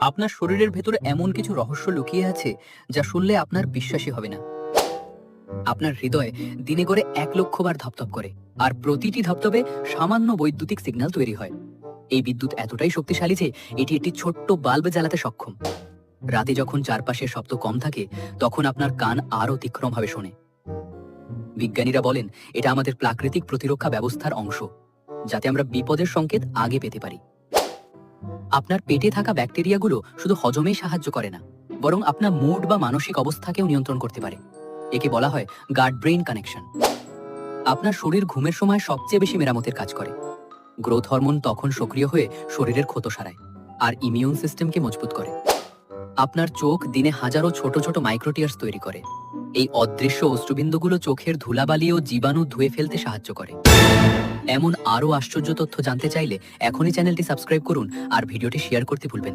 আপনার শরীরের ভেতরে এমন কিছু রহস্য লুকিয়ে আছে যা শুনলে আপনার বিশ্বাসই হবে না। আপনার হৃদয় দিনে করে এক লক্ষ বার ধপধপ করে, আর প্রতিটি ধপধপে সামান্য বৈদ্যুতিক সিগন্যাল তৈরি হয়। এই বিদ্যুৎ এতটাই শক্তিশালী যে এটি একটি ছোট্ট বাল্ব জ্বালাতে সক্ষম। রাতে যখন চারপাশের শব্দ কম থাকে, তখন আপনার কান আরও তীক্ষ্ণভাবে শোনে। বিজ্ঞানীরা বলেন, এটা আমাদের প্রাকৃতিক প্রতিরক্ষা ব্যবস্থার অংশ, যাতে আমরা বিপদের সংকেত আগে পেতে পারি। আপনার পেটে থাকা ব্যাকটেরিয়াগুলো শুধু হজমেই সাহায্য করে না, বরং আপনার মুড বা মানসিক অবস্থাকেও নিয়ন্ত্রণ করতে পারে। একে বলা হয় গার্ড ব্রেইন কানেকশন। আপনার শরীর ঘুমের সময় সবচেয়ে বেশি মেরামতের কাজ করে। গ্রোথ হরমোন তখন সক্রিয় হয়ে শরীরের ক্ষত সারায় আর ইমিউন সিস্টেমকে মজবুত করে। আপনার চোখ দিনে হাজারো ছোট ছোট মাইক্রোটিয়ার্স তৈরি করে। এই অদৃশ্য অশ্রুবিন্দুগুলো চোখের ধুলাবালি ও জীবাণু ধুয়ে ফেলতে সাহায্য করে। এমন আরও আশ্চর্য তথ্য জানতে চাইলে এখনই চ্যানেলটি সাবস্ক্রাইব করুন আর ভিডিওটি শেয়ার করতে ভুলবেন।